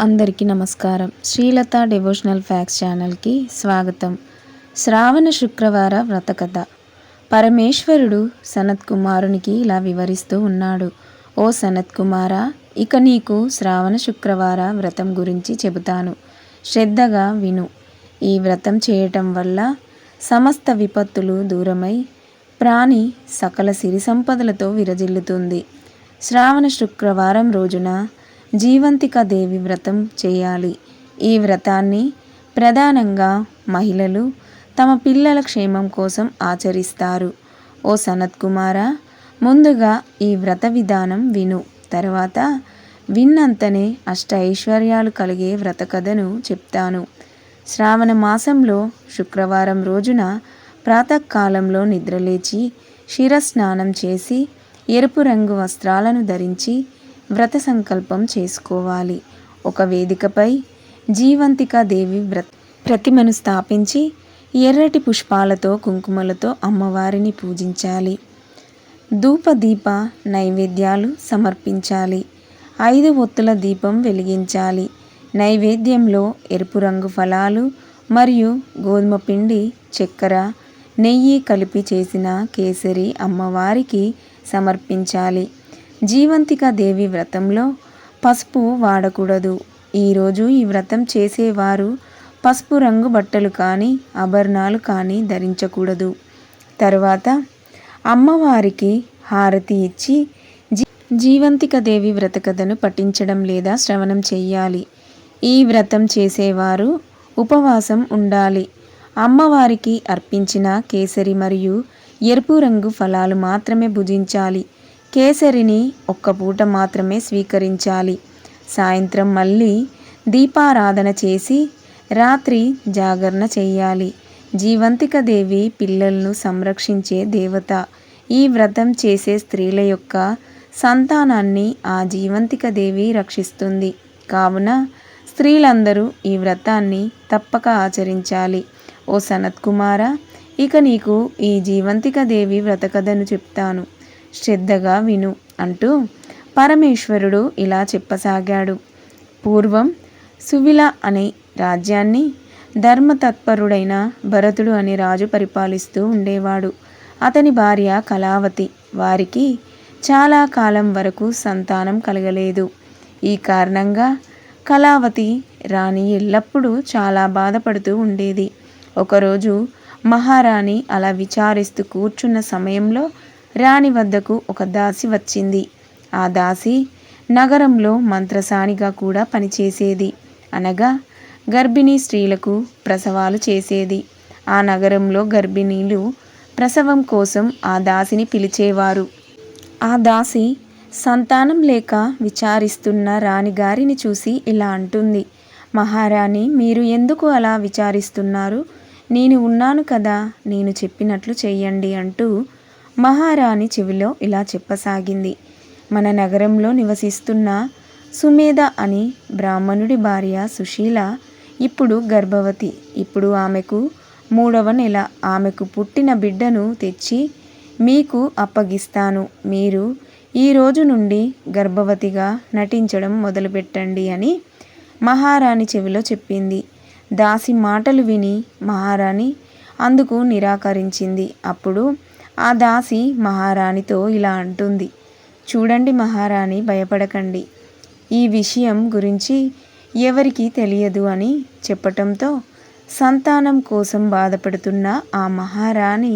అందరికీ నమస్కారం. Srilatha devotional fax ఛానల్కి స్వాగతం. శ్రావణ శుక్రవార వ్రతకథ. పరమేశ్వరుడు సనత్ కుమారునికి ఇలా వివరిస్తూ ఉన్నాడు. ఓ సనత్ కుమార ఇక నీకు శ్రావణ శుక్రవార వ్రతం గురించి చెబుతాను. శ్రద్ధగా విను. ఈ వ్రతం చేయటం వల్ల సమస్త విపత్తులు దూరమై ప్రాణి సకల సిరి సంపదలతో విరజిల్లుతుంది. శ్రావణ శుక్రవారం రోజున జీవంతిక దేవి వ్రతం చేయాలి. ఈ వ్రతాన్ని ప్రధానంగా మహిళలు తమ పిల్లల క్షేమం కోసం ఆచరిస్తారు. ఓ సనత్ కుమార ముందుగా ఈ వ్రత విధానం విను. తర్వాత విన్నంతనే అష్ట ఐశ్వర్యాలు కలిగే వ్రత కథను చెప్తాను. శ్రావణ మాసంలో శుక్రవారం రోజున ప్రాతకాలంలో నిద్రలేచి శిరస్నానం చేసి ఎరుపు రంగు వస్త్రాలను ధరించి వ్రత సంకల్పం చేసుకోవాలి. ఒక వేదికపై జీవంతిక దేవి వ్రత ప్రతిమను స్థాపించి ఎర్రటి పుష్పాలతో కుంకుమలతో అమ్మవారిని పూజించాలి. ధూప దీప నైవేద్యాలు సమర్పించాలి. ఐదు ఒత్తుల దీపం వెలిగించాలి. నైవేద్యంలో ఎరుపు రంగు ఫలాలు మరియు గోధుమ పిండి చక్కెర నెయ్యి కలిపి చేసిన కేసరి అమ్మవారికి సమర్పించాలి. జీవంతిక దేవి వ్రతంలో పసుపు వాడకూడదు. ఈరోజు ఈ వ్రతం చేసేవారు పసుపు రంగు బట్టలు కానీ ఆభరణాలు కానీ ధరించకూడదు. తరువాత అమ్మవారికి హారతి ఇచ్చి జీ జీవంతిక దేవి వ్రత కథను పఠించడం లేదా శ్రవణం చెయ్యాలి. ఈ వ్రతం చేసేవారు ఉపవాసం ఉండాలి. అమ్మవారికి అర్పించిన కేసరి మరియు ఎరుపు రంగు ఫలాలు మాత్రమే భుజించాలి. కేసరిని ఒక్క పూట మాత్రమే స్వీకరించాలి. సాయంత్రం మళ్ళీ దీపారాధన చేసి రాత్రి జాగరణ చేయాలి. జీవంతిక దేవి పిల్లలను సంరక్షించే దేవత. ఈ వ్రతం చేసే స్త్రీల యొక్క సంతానాన్ని ఆ జీవంతిక దేవి రక్షిస్తుంది. కావున స్త్రీలందరూ ఈ వ్రతాన్ని తప్పక ఆచరించాలి. ఓ సనత్కుమార ఇక నీకు ఈ జీవంతిక దేవి వ్రతకథను చెప్తాను. శ్రద్ధగా విను అంటూ పరమేశ్వరుడు ఇలా చెప్పసాగాడు. పూర్వం సువిల అనే రాజ్యాన్ని ధర్మతత్పరుడైన భరతుడు అనే రాజు పరిపాలిస్తూ ఉండేవాడు. అతని భార్య కళావతి. వారికి చాలా కాలం వరకు సంతానం కలగలేదు. ఈ కారణంగా కళావతి రాణి ఎల్లప్పుడూ చాలా బాధపడుతూ ఉండేది. ఒకరోజు మహారాణి అలా విచారిస్తూ కూర్చున్న సమయంలో రాణి వద్దకు ఒక దాసి వచ్చింది. ఆ దాసి నగరంలో మంత్రసానిగా కూడా పనిచేసేది. అనగా గర్భిణీ స్త్రీలకు ప్రసవాలు చేసేది. ఆ నగరంలో గర్భిణీలు ప్రసవం కోసం ఆ దాసిని పిలిచేవారు. ఆ దాసి సంతానం లేక విచారిస్తున్న రాణిగారిని చూసి ఇలా అంటుంది. మహారాణి మీరు ఎందుకు అలా విచారిస్తున్నారు? నేను ఉన్నాను కదా నేను చెప్పినట్లు చెయ్యండి అంటూ మహారాణి చెవిలో ఇలా చెప్పసాగింది. మన నగరంలో నివసిస్తున్న సుమేధ అని బ్రాహ్మణుడి భార్య సుశీల ఇప్పుడు గర్భవతి. ఇప్పుడు ఆమెకు మూడవ నెల. ఆమెకు పుట్టిన బిడ్డను తెచ్చి మీకు అప్పగిస్తాను. మీరు ఈ రోజు నుండి గర్భవతిగా నటించడం మొదలుపెట్టండి అని మహారాణి చెవిలో చెప్పింది. దాసి మాటలు విని మహారాణి అందుకు నిరాకరించింది. అప్పుడు ఆ దాసి మహారాణితో ఇలా అంటుంది. చూడండి మహారాణి భయపడకండి. ఈ విషయం గురించి ఎవరికీ తెలియదు అని చెప్పటంతో సంతానం కోసం బాధపడుతున్న ఆ మహారాణి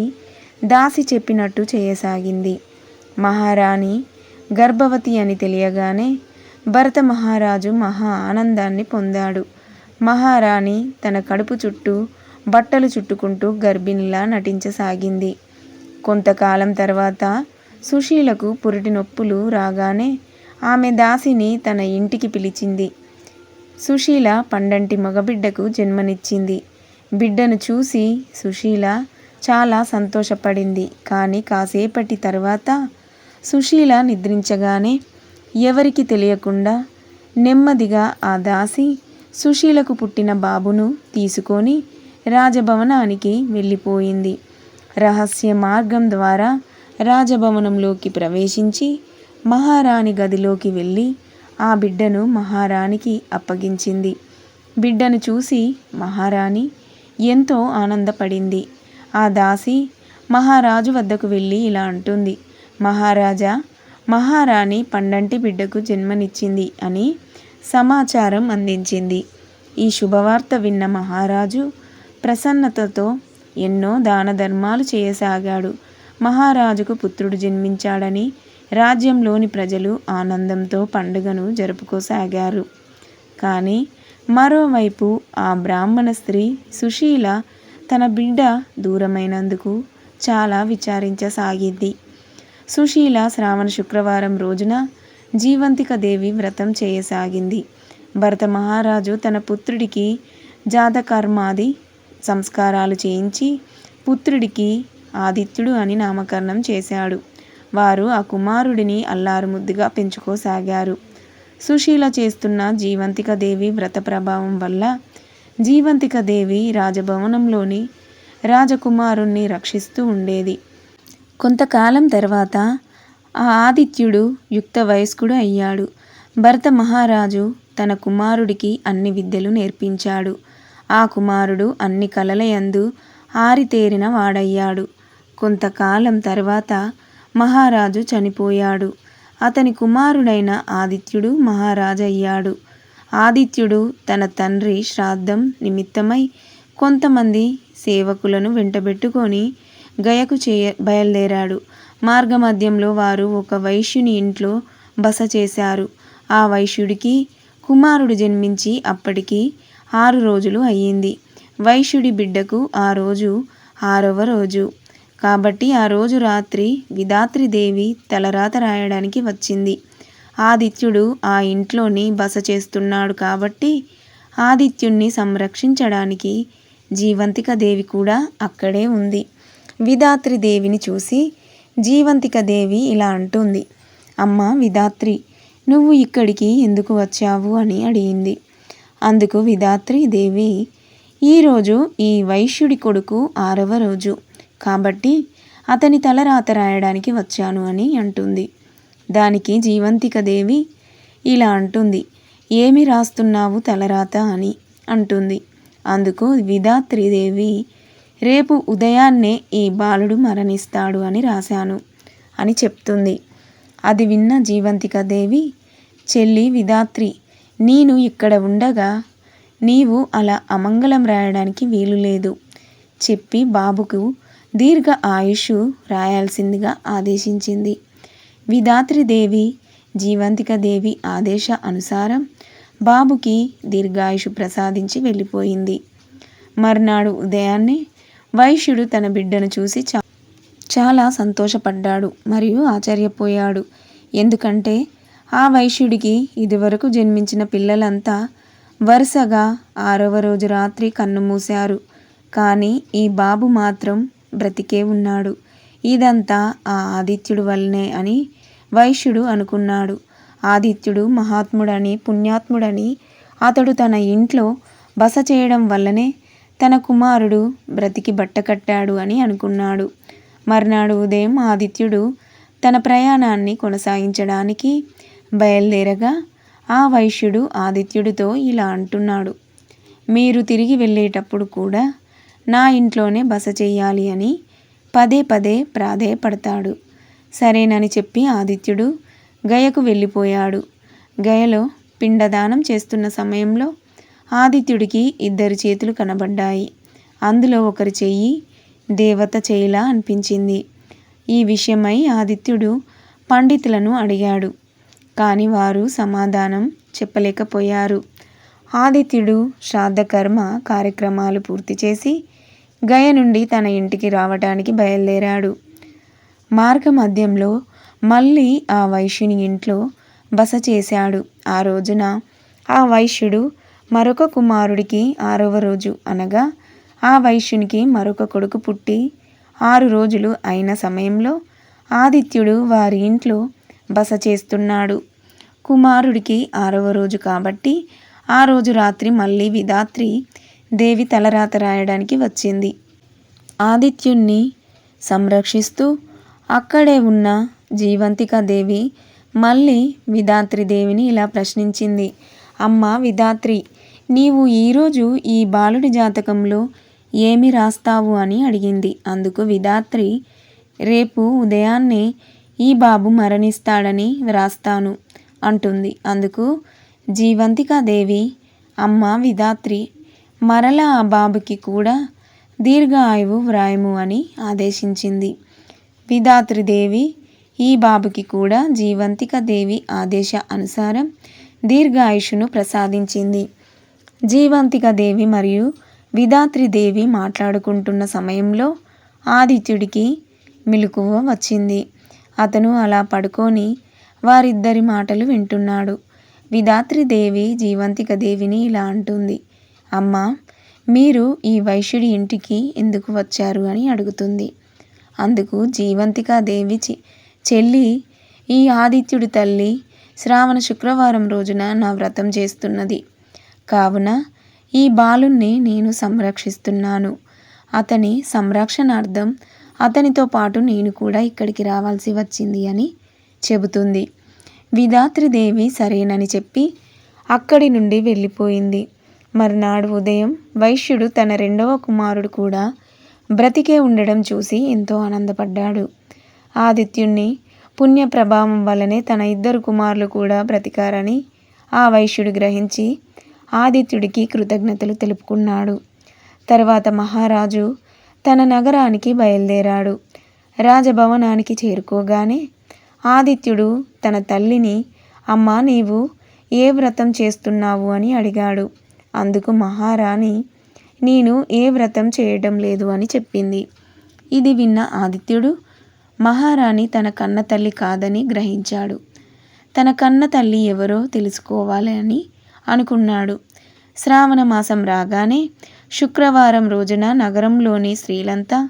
దాసి చెప్పినట్టు చేయసాగింది. మహారాణి గర్భవతి అని తెలియగానే భరత మహారాజు మహా ఆనందాన్ని పొందాడు. మహారాణి తన కడుపు చుట్టూ బట్టలు చుట్టుకుంటూ గర్భిణిలా నటించసాగింది. కొంతకాలం తర్వాత సుశీలకు పురిటి నొప్పులు రాగానే ఆమె దాసిని తన ఇంటికి పిలిచింది. సుశీల పండంటి మగబిడ్డకు జన్మనిచ్చింది. బిడ్డను చూసి సుశీల చాలా సంతోషపడింది. కానీ కాసేపటి తర్వాత సుశీల నిద్రించగానే ఎవరికి తెలియకుండా నెమ్మదిగా ఆ దాసి సుశీలకు పుట్టిన బాబును తీసుకొని రాజభవనానికి వెళ్ళిపోయింది. రహస్య మార్గం ద్వారా రాజభవనంలోకి ప్రవేశించి మహారాణి గదిలోకి వెళ్ళి ఆ బిడ్డను మహారాణికి అప్పగించింది. బిడ్డను చూసి మహారాణి ఎంతో ఆనందపడింది. ఆ దాసి మహారాజు వద్దకు వెళ్ళి ఇలా అంటుంది మహారాజా మహారాణి పండంటి బిడ్డకు జన్మనిచ్చింది అని సమాచారం అందించింది. ఈ శుభవార్త విన్న మహారాజు ప్రసన్నతతో ఎన్నో దాన ధర్మాలు చేయసాగాడు. మహారాజుకు పుత్రుడు జన్మించాడని రాజ్యంలోని ప్రజలు ఆనందంతో పండుగను జరుపుకోసాగారు. కానీ మరోవైపు ఆ బ్రాహ్మణ స్త్రీ సుశీల తన బిడ్డ దూరమైనందుకు చాలా విచారించసాగింది. సుశీల శ్రావణ శుక్రవారం రోజున జీవంతిక దేవి వ్రతం చేయసాగింది. భరత మహారాజు తన పుత్రుడికి జాతకర్మాది సంస్కారాలు చేయించి పుత్రుడికి ఆదిత్యుడు అని నామకరణం చేశాడు. వారు ఆ కుమారుడిని అల్లారు ముద్దుగా పెంచుకోసాగారు. సుశీల చేస్తున్న జీవంతిక దేవి వ్రత ప్రభావం వల్ల జీవంతిక దేవి రాజభవనంలోని రాజకుమారుణ్ణి రక్షిస్తూ ఉండేది. కొంతకాలం తర్వాత ఆ ఆదిత్యుడు యుక్త వయస్కుడు అయ్యాడు. భరత మహారాజు తన కుమారుడికి అన్ని విద్యలు నేర్పించాడు. ఆ కుమారుడు అన్ని కలలయందు ఆరితేరిన వాడయ్యాడు. కొంతకాలం తర్వాత మహారాజు చనిపోయాడు. అతని కుమారుడైన ఆదిత్యుడు మహారాజయ్యాడు. ఆదిత్యుడు తన తండ్రి శ్రాద్ధం నిమిత్తమై కొంతమంది సేవకులను వెంటబెట్టుకొని గయకు చేయ బయలుదేరాడు. మార్గమధ్యంలో వారు ఒక వైశ్యుని ఇంట్లో బస చేశారు. ఆ వైశ్యుడికి కుమారుడు జన్మించి అప్పటికి ఆరు రోజులు అయ్యింది. వైశ్యుడి బిడ్డకు ఆ రోజు ఆరవ రోజు. కాబట్టి ఆ రోజు రాత్రి విధాత్రిదేవి తలరాత రాయడానికి వచ్చింది. ఆదిత్యుడు ఆ ఇంట్లోని బస చేస్తున్నాడు కాబట్టి ఆదిత్యుణ్ణి సంరక్షించడానికి జీవంతిక దేవి కూడా అక్కడే ఉంది. విధాత్రి దేవిని చూసి జీవంతిక దేవి ఇలా అంటుంది. అమ్మ విధాత్రి నువ్వు ఇక్కడికి ఎందుకు వచ్చావు? అని అడిగింది. అందుకు విధాత్రి దేవి ఈరోజు ఈ వైశ్యుడి కొడుకు ఆరవ రోజు. కాబట్టి అతని తల రాత రాయడానికి వచ్చాను అని అంటుంది. దానికి జీవంతిక దేవి ఇలా అంటుంది ఏమి రాస్తున్నావు తలరాత అని అంటుంది. అందుకు విధాత్రిదేవి రేపు ఉదయాన్నే ఈ బాలుడు మరణిస్తాడు అని రాశాను అని చెప్తుంది. అది విన్న జీవంతిక దేవి చెల్లి విధాత్రి నేను ఇక్కడ ఉండగా నీవు అలా అమంగళం రాయడానికి వీలు లేదు. చెప్పి బాబుకు దీర్ఘ ఆయుష్ రాయాల్సిందిగా ఆదేశించింది. విధాత్రిదేవి జీవంతిక దేవి ఆదేశ అనుసారం బాబుకి దీర్ఘాయుషు ప్రసాదించి వెళ్ళిపోయింది. మర్నాడు ఉదయాన్నే వైశ్యుడు తన బిడ్డను చూసి చా చాలా సంతోషపడ్డాడు మరియు ఆశ్చర్యపోయాడు. ఎందుకంటే ఆ వైశ్యుడికి ఇదివరకు జన్మించిన పిల్లలంతా వరుసగా ఆరవ రోజు రాత్రి కన్ను మూశారు. కానీ ఈ బాబు మాత్రం బ్రతికే ఉన్నాడు. ఇదంతా ఆ ఆదిత్యుడు వల్లనే అని వైశ్యుడు అనుకున్నాడు. ఆదిత్యుడు మహాత్ముడని పుణ్యాత్ముడని అతడు తన ఇంట్లో బస చేయడం వల్లనే తన కుమారుడు బ్రతికి బట్టకట్టాడు అని అనుకున్నాడు. మర్నాడు ఉదయం ఆదిత్యుడు తన ప్రయాణాన్ని కొనసాగించడానికి బయలుదేరగా ఆ వైశ్యుడు ఆదిత్యుడితో ఇలా అంటున్నాడు. మీరు తిరిగి వెళ్ళేటప్పుడు కూడా నా ఇంట్లోనే బస చెయ్యాలి అని పదే పదే ప్రాధేయపడతాడు. సరేనని చెప్పి ఆదిత్యుడు గయకు వెళ్ళిపోయాడు. గయలో పిండదానం చేస్తున్న సమయంలో ఆదిత్యుడికి ఇద్దరు చేతులు కనబడ్డాయి. అందులో ఒకరి చెయ్యి దేవత చేయిలా అనిపించింది. ఈ విషయమై ఆదిత్యుడు పండితులను అడిగాడు. కానీ వారు సమాధానం చెప్పలేకపోయారు. ఆదిత్యుడు శ్రాద్ధకర్మ కార్యక్రమాలు పూర్తి చేసి గయ నుండి తన ఇంటికి రావటానికి బయలుదేరాడు. మార్గ మధ్యంలో మళ్ళీ ఆ వైశ్యుని ఇంట్లో బస చేశాడు. ఆ రోజున ఆ వైశ్యుడు మరొక కుమారుడికి ఆరవ రోజు అనగా ఆ వైశ్యునికి మరొక కొడుకు పుట్టి ఆరు రోజులు అయిన సమయంలో ఆదిత్యుడు వారి ఇంట్లో బస చేస్తున్నాడు. కుమారుడికి ఆరవ రోజు కాబట్టి ఆ రోజు రాత్రి మళ్ళీ విధాత్రి దేవి తలరాత రాయడానికి వచ్చింది. ఆదిత్యుణ్ణి సంరక్షిస్తూ అక్కడే ఉన్న జీవంతిక దేవి మళ్ళీ విధాత్రి దేవిని ఇలా ప్రశ్నించింది. అమ్మ విధాత్రి నీవు ఈరోజు ఈ బాలుడి జాతకంలో ఏమి రాస్తావు అని అడిగింది. అందుకు విధాత్రి రేపు ఉదయాన్నే ఈ బాబు మరణిస్తాడని వ్రాస్తాను అంటుంది. అందుకు జీవంతికాదేవి అమ్మ విధాత్రి మరలా ఆ బాబుకి కూడా దీర్ఘాయువు వ్రాయము అని ఆదేశించింది. విధాత్రిదేవి ఈ బాబుకి కూడా జీవంతిక దేవి ఆదేశ అనుసారం దీర్ఘాయుషును ప్రసాదించింది. జీవంతిక దేవి మరియు విధాత్రిదేవి మాట్లాడుకుంటున్న సమయంలో ఆదిత్యుడికి మెలకువ వచ్చింది. అతను అలా పడుకొని వారిద్దరి మాటలు వింటున్నాడు. విధాత్రిదేవి జీవంతిక దేవిని ఇలా అంటుంది. అమ్మ మీరు ఈ వైశ్యుడి ఇంటికి ఎందుకు వచ్చారు అని అడుగుతుంది. అందుకు జీవంతిక దేవి చెల్లి ఈ ఆదిత్యుడి తల్లి శ్రావణ శుక్రవారం రోజున నా వ్రతం చేస్తున్నది. కావున ఈ బాలుణ్ణి నేను సంరక్షిస్తున్నాను. అతని సంరక్షణార్థం అతనితో పాటు నేను కూడా ఇక్కడికి రావాల్సి వచ్చింది అని చెబుతుంది. విధాత్రిదేవి సరేనని చెప్పి అక్కడి నుండి వెళ్ళిపోయింది. మర్నాడు ఉదయం వైశ్యుడు తన రెండవ కుమారుడు కూడా బ్రతికే ఉండడం చూసి ఎంతో ఆనందపడ్డాడు. ఆదిత్యుణ్ణి పుణ్య ప్రభావం వల్లనే తన ఇద్దరు కుమారులు కూడా బ్రతికారని ఆ వైశ్యుడు గ్రహించి ఆదిత్యుడికి కృతజ్ఞతలు తెలుపుకున్నాడు. తర్వాత మహారాజు తన నగరానికి బయలుదేరాడు. రాజభవనానికి చేరుకోగానే ఆదిత్యుడు తన తల్లిని అమ్మా నీవు ఏ వ్రతం చేస్తున్నావు? అని అడిగాడు. అందుకు మహారాణి నేను ఏ వ్రతం చేయడం లేదు అని చెప్పింది. ఇది విన్న ఆదిత్యుడు మహారాణి తన కన్న తల్లి కాదని గ్రహించాడు. తన కన్న తల్లి ఎవరో తెలుసుకోవాలని అనుకున్నాడు. శ్రావణ మాసం రాగానే శుక్రవారం రోజున నగరంలోని స్త్రీలంతా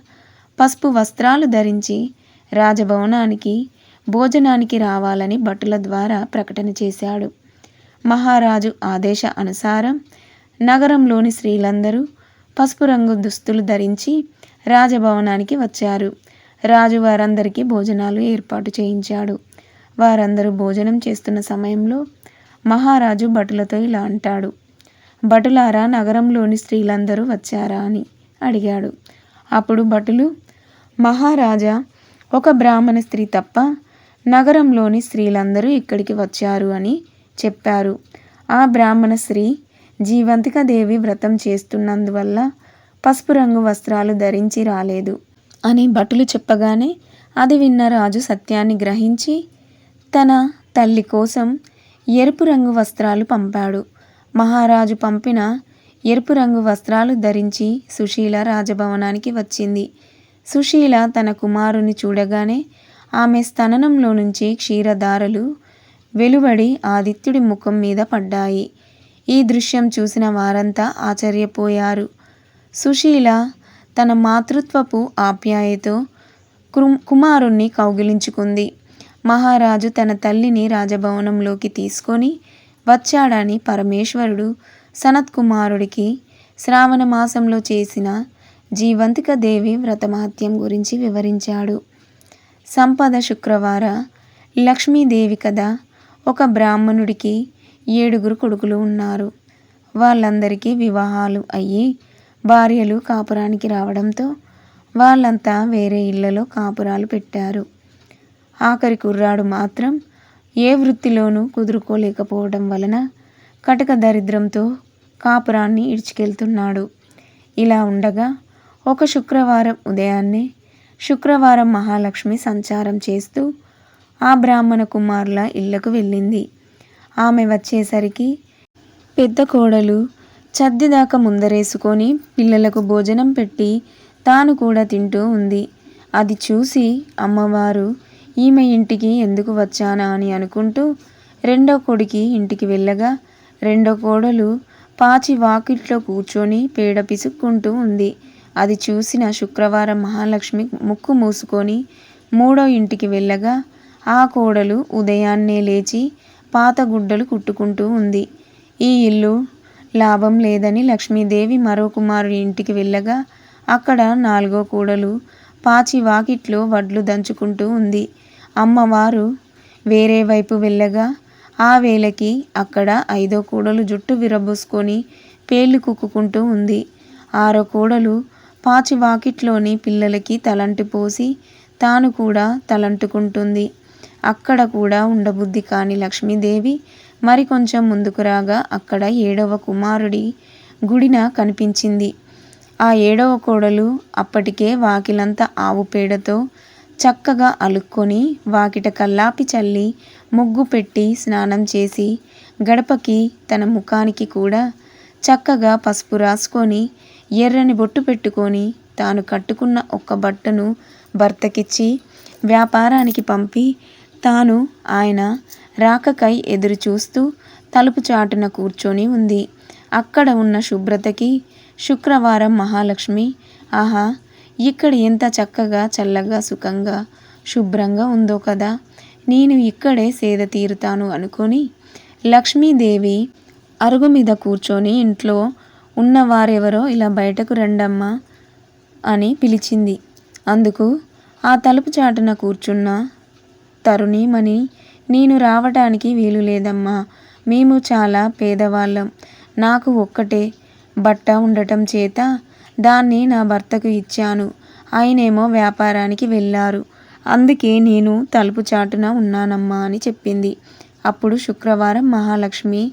పసుపు వస్త్రాలు ధరించి రాజభవనానికి భోజనానికి రావాలని భటుల ద్వారా ప్రకటన చేశాడు. మహారాజు ఆదేశ అనుసారం నగరంలోని స్త్రీలందరూ పసుపు రంగు దుస్తులు ధరించి రాజభవనానికి వచ్చారు. రాజు వారందరికీ భోజనాలు ఏర్పాటు చేయించాడు. వారందరూ భోజనం చేస్తున్న సమయంలో మహారాజు భటులతో ఇలా అంటాడు. భటులారా నగరంలోని స్త్రీలందరూ వచ్చారా అని అడిగాడు. అప్పుడు భటులు మహారాజా ఒక బ్రాహ్మణ స్త్రీ తప్ప నగరంలోని స్త్రీలందరూ ఇక్కడికి వచ్చారు అని చెప్పారు. ఆ బ్రాహ్మణ స్త్రీ జీవంతిక దేవి వ్రతం చేస్తున్నందువల్ల పసుపు రంగు వస్త్రాలు ధరించి రాలేదు అని భటులు చెప్పగానే అది విన్న రాజు సత్యాన్ని గ్రహించి తన తల్లి కోసం ఎరుపు రంగు వస్త్రాలు పంపాడు. మహారాజు పంపిన ఎరుపు రంగు వస్త్రాలు ధరించి సుశీల రాజభవనానికి వచ్చింది. సుశీల తన కుమారుని చూడగానే ఆమె స్తననంలో నుంచి క్షీరధారలు వెలువడి ఆదిత్యుడి ముఖం మీద పడ్డాయి. ఈ దృశ్యం చూసిన వారంతా ఆశ్చర్యపోయారు. సుశీల తన మాతృత్వపు ఆప్యాయతో కుమారుణ్ణి కౌగిలించుకుంది. మహారాజు తన తల్లిని రాజభవనంలోకి తీసుకొని వచ్చాడని పరమేశ్వరుడు సనత్ కుమారుడికి శ్రావణ మాసంలో చేసిన జీవంతిక దేవి వ్రతమహత్యం గురించి వివరించాడు. సంపద శుక్రవార లక్ష్మీదేవి కథ ఒక బ్రాహ్మణుడికి ఏడుగురు కొడుకులు ఉన్నారు. వాళ్ళందరికీ వివాహాలు అయ్యి భార్యలు కాపురానికి రావడంతో వాళ్ళంతా వేరే ఇళ్ళలో కాపురాలు పెట్టారు. ఆఖరి కుర్రాడు మాత్రం ఏ వృత్తిలోనూ కుదురుకోలేకపోవడం వలన కటక దరిద్రంతో కాపురాన్ని ఇడ్చుకెళ్తున్నాడు ఇలా ఉండగా ఒక శుక్రవారం ఉదయాన్నే శుక్రవారం మహాలక్ష్మి సంచారం చేస్తూ ఆ బ్రాహ్మణ కుమారుల ఇళ్ళకు వెళ్ళింది. ఆమె వచ్చేసరికి పెద్ద కోడలు చద్దిదాకా ముందరేసుకొని పిల్లలకు భోజనం పెట్టి తాను కూడా తింటూ ఉంది. అది చూసి అమ్మవారు ఈమె ఇంటికి ఎందుకు వచ్చానా అని అనుకుంటూ రెండో కొడుకి ఇంటికి వెళ్ళగా రెండో కోడలు పాచి వాకిట్లో కూర్చొని పేడ పిసుక్కుంటూ ఉంది. అది చూసిన శుక్రవారం మహాలక్ష్మి ముక్కు మూసుకొని మూడో ఇంటికి వెళ్ళగా ఆ కోడలు ఉదయాన్నే లేచి పాత గుడ్డలు కుట్టుకుంటూ ఉంది. ఈ ఇల్లు లాభం లేదని లక్ష్మీదేవి మరో కుమారుడి ఇంటికి వెళ్ళగా అక్కడ నాలుగో కూడలు పాచి వాకిట్లో వడ్లు దంచుకుంటూ ఉంది. అమ్మవారు వేరే వైపు వెళ్ళగా ఆ వేళకి అక్కడ ఐదో కూడలు జుట్టు విరబోసుకొని పేర్లు కుక్కుకుంటూ ఉంది. ఆరో కూడలు పాచి వాకిట్లోని పిల్లలకి తలంటి పోసి తాను కూడా తలంటుకుంటుంది. అక్కడ కూడా ఉండబుద్ధి కాని లక్ష్మీదేవి మరి కొంచెం ముందుకు రాగా అక్కడ ఏడవ కుమారుడి గుడిన కనిపించింది. ఆ ఏడవ కోడలు అప్పటికే వాకిలంతా ఆవు పేడతో చక్కగా అలుక్కొని వాకిట కల్లాపి చల్లి ముగ్గు పెట్టి స్నానం చేసి గడపకి తన ముఖానికి కూడా చక్కగా పసుపు రాసుకొని ఎర్రని బొట్టు పెట్టుకొని తాను కట్టుకున్న ఒక్క బట్టను భర్తకిచ్చి వ్యాపారానికి పంపి తాను ఆయన రాకకై ఎదురు చూస్తూ తలుపు చాటున కూర్చొని ఉంది. అక్కడ ఉన్న శుభ్రతకి శుక్రవారం మహాలక్ష్మి ఆహా ఇక్కడ ఎంత చక్కగా చల్లగా సుఖంగా శుభ్రంగా ఉందో కదా. నేను ఇక్కడే సేద తీరుతాను అనుకొని లక్ష్మీదేవి అరుగు మీద కూర్చొని ఇంట్లో ఉన్నవారెవరో ఇలా బయటకు రండమ్మా అని పిలిచింది. అందుకు ఆ తలుపు చాటున కూర్చున్న తరుణిమణి నేను రావటానికి వీలు లేదమ్మా. మేము చాలా పేదవాళ్ళం. నాకు ఒక్కటే బట్ట ఉండటం చేత దాన్ని నా భర్తకు ఇచ్చాను. ఆయనేమో వ్యాపారానికి వెళ్ళారు. అందుకే నేను తలుపు చాటున ఉన్నానమ్మా అని చెప్పింది. అప్పుడు శుక్రవారం మహాలక్ష్మి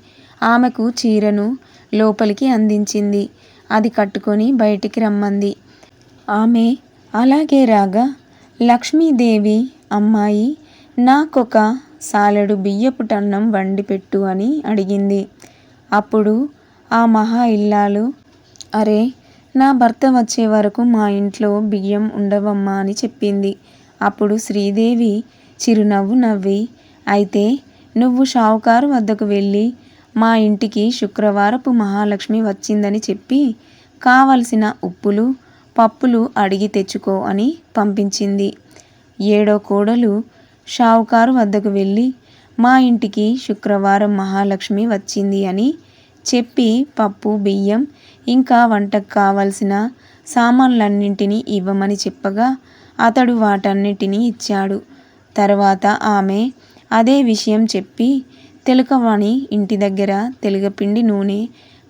ఆమెకు చీరను లోపలికి అందించింది. అది కట్టుకొని బయటికి రమ్మంది. ఆమె అలాగే రాగా లక్ష్మీదేవి అమ్మాయి నాకొక సాలెడు బియ్యపు టన్నం వండి పెట్టు అని అడిగింది. అప్పుడు ఆ మహా ఇల్లాలు అరే నా భర్త వచ్చే వరకు మా ఇంట్లో బియ్యం ఉండవమ్మా అని చెప్పింది. అప్పుడు శ్రీదేవి చిరునవ్వు నవ్వి అయితే నువ్వు షావుకారు వద్దకు వెళ్ళి మా ఇంటికి శుక్రవారపు మహాలక్ష్మి వచ్చిందని చెప్పి కావలసిన ఉప్పులు పప్పులు అడిగి తెచ్చుకో అని పంపించింది. ఏడో కోడలు షావుకారు వద్దకు వెళ్ళి మా ఇంటికి శుక్రవారం మహాలక్ష్మి వచ్చింది అని చెప్పి పప్పు బియ్యం ఇంకా వంటకు కావలసిన సామాన్లన్నింటినీ ఇవ్వమని చెప్పగా అతడు వాటన్నిటినీ ఇచ్చాడు. తర్వాత ఆమె అదే విషయం చెప్పి తెలుకవాణి ఇంటి దగ్గర తెలగపిండి నూనె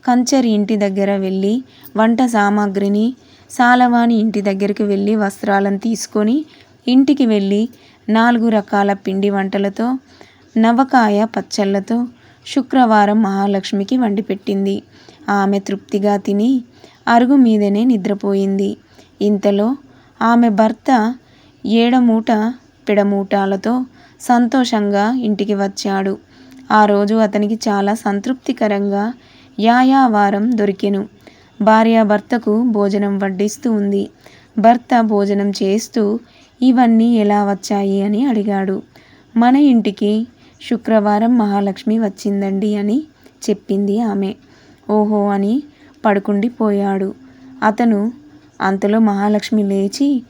కంచరి ఇంటి దగ్గర వెళ్ళి వంట సామాగ్రిని సాలవాణి ఇంటి దగ్గరికి వెళ్ళి వస్త్రాలను తీసుకొని ఇంటికి వెళ్ళి నాలుగు రకాల పిండి వంటలతో నవకాయ పచ్చళ్ళతో శుక్రవారం మహాలక్ష్మికి వండి పెట్టింది. ఆమె తృప్తిగా తిని అరుగు మీదనే నిద్రపోయింది. ఇంతలో ఆమె భర్త ఏడమూట పిడమూటాలతో సంతోషంగా ఇంటికి వచ్చాడు. ఆ రోజు అతనికి చాలా సంతృప్తికరంగా యాయావారం దొరికెను. భార్య భర్తకు భోజనం వడ్డిస్తూ ఉంది. భర్త భోజనం చేస్తూ ఇవన్నీ ఎలా వచ్చాయి? అని అడిగాడు. మన ఇంటికి శుక్రవారం మహాలక్ష్మి వచ్చిందండి అని చెప్పింది ఆమె. ఓహో అని పడుకుండిపోయాడు. అతను అంతలో మహాలక్ష్మి లేచి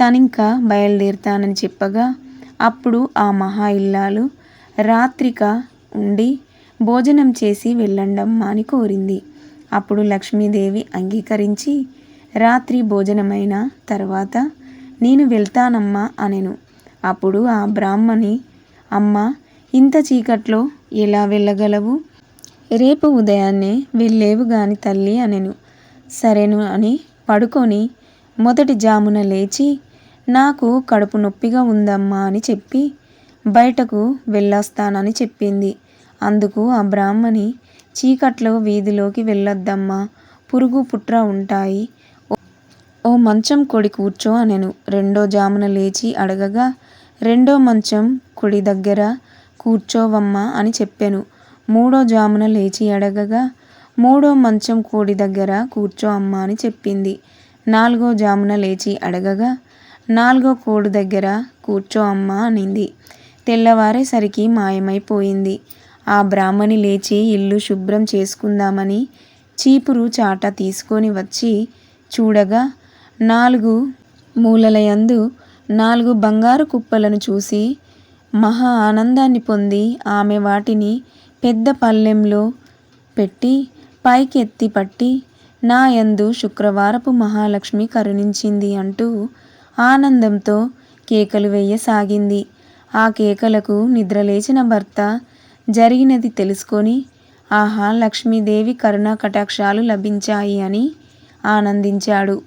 తనింకా బయలుదేరుతానని చెప్పగా అప్పుడు ఆ మహా ఇల్లాలు రాత్రిక ఉండి భోజనం చేసి వెళ్ళండమ్మా అని కోరింది. అప్పుడు లక్ష్మీదేవి అంగీకరించి రాత్రి భోజనమైన తర్వాత నేను వెళ్తానమ్మా అనెను. అప్పుడు ఆ బ్రాహ్మణి అమ్మ ఇంత చీకట్లో ఎలా వెళ్ళగలవు? రేపు ఉదయాన్నే వెళ్ళేవు గాని తల్లి అనెను. సరేను అని పడుకొని మొదటి జామున లేచి నాకు కడుపు నొప్పిగా ఉందమ్మా అని చెప్పి బయటకు వెళ్ళొస్తానని చెప్పింది. అందుకు ఆ బ్రాహ్మణి చీకట్లో వీధిలోకి వెళ్ళొద్దమ్మా పురుగు పుట్ర ఉంటాయి. ఓ మంచం కొడి కూర్చో అనెను. రెండో జామున లేచి అడగగా రెండో మంచం కుడి దగ్గర కూర్చోవమ్మా అని చెప్పెను. మూడో జామున లేచి అడగగా మూడో మంచం కోడి దగ్గర కూర్చో అమ్మా అని చెప్పింది. నాలుగో జామున లేచి అడగగా నాలుగో కోడి దగ్గర కూర్చో అమ్మా అనింది. తెల్లవారేసరికి మాయమైపోయింది. ఆ బ్రాహ్మణి లేచి ఇల్లు శుభ్రం చేసుకుందామని చీపురు చాట తీసుకొని వచ్చి చూడగా నాలుగు మూలలయందు నాలుగు బంగారు కుప్పలను చూసి మహా ఆనందాన్ని పొంది ఆమె వాటిని పెద్ద పళ్ళెంలో పెట్టి పైకెత్తి పట్టి నా యందు శుక్రవారపు మహాలక్ష్మి కరుణించింది అంటూ ఆనందంతో కేకలు వేయసాగింది. ఆ కేకలకు నిద్రలేచిన భర్త జరిగినది తెలుసుకొని ఆహా లక్ష్మీదేవి కరుణా కటాక్షాలు లభించాయి అని ఆనందించాడు.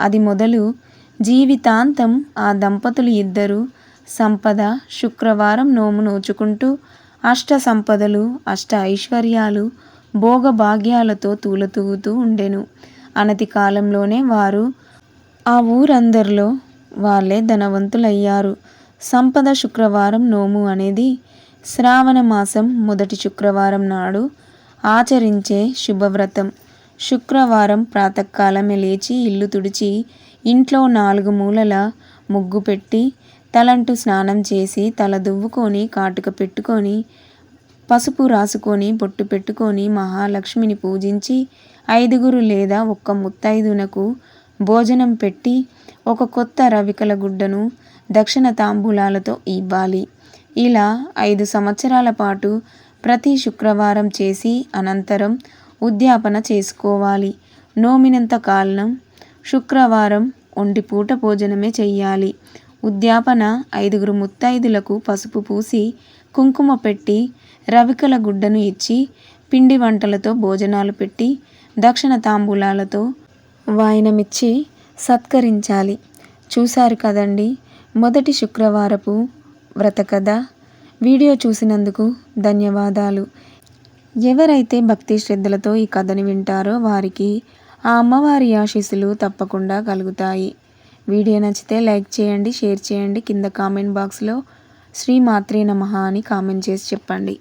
అది మొదలు జీవితాంతం ఆ దంపతులు ఇద్దరు సంపద శుక్రవారం నోము నోచుకుంటూ అష్ట సంపదలు అష్ట ఐశ్వర్యాలు భోగభాగ్యాలతో తూలతూగుతూ ఉండెను. అనతి కాలంలోనే వారు ఆ ఊరందరిలో వాళ్ళే ధనవంతులయ్యారు. సంపద శుక్రవారం నోము అనేది శ్రావణ మాసం మొదటి శుక్రవారం నాడు ఆచరించే శుభవ్రతం. శుక్రవారం ప్రాతకాలమే లేచి ఇల్లు తుడిచి ఇంట్లో నాలుగు మూలల ముగ్గు పెట్టి తలంటు స్నానం చేసి తల దువ్వుకొని కాటుక పెట్టుకొని పసుపు రాసుకొని బొట్టు పెట్టుకొని మహాలక్ష్మిని పూజించి ఐదుగురు లేదా ఒక్క ముత్తైదునకు భోజనం పెట్టి ఒక కొత్త రవికల గుడ్డను దక్షిణ తాంబూలాలతో ఇవ్వాలి. ఇలా ఐదు సంవత్సరాల పాటు ప్రతి శుక్రవారం చేసి అనంతరం ఉద్యాపన చేసుకోవాలి. నోమినంత కాలం శుక్రవారం ఒంటి పూట భోజనమే చెయ్యాలి. ఉద్యాపన ఐదుగురు ముత్తైదులకు పసుపు పూసి కుంకుమ పెట్టి రవికల గుడ్డను ఇచ్చి పిండి వంటలతో భోజనాలు పెట్టి దక్షిణ తాంబూలాలతో వాయనమిచ్చి సత్కరించాలి. చూశారు కదండి? మొదటి శుక్రవారపు వ్రత కథ వీడియో చూసినందుకు ధన్యవాదాలు. ఎవరైతే భక్తి శ్రద్ధలతో ఈ కథని వింటారో వారికి ఆ అమ్మవారి ఆశీస్సులు తప్పకుండా కలుగుతాయి. వీడియో నచ్చితే లైక్ చేయండి షేర్ చేయండి. కింద కామెంట్ బాక్స్లో శ్రీ మాత్రే నమ అని కామెంట్ చేసి చెప్పండి.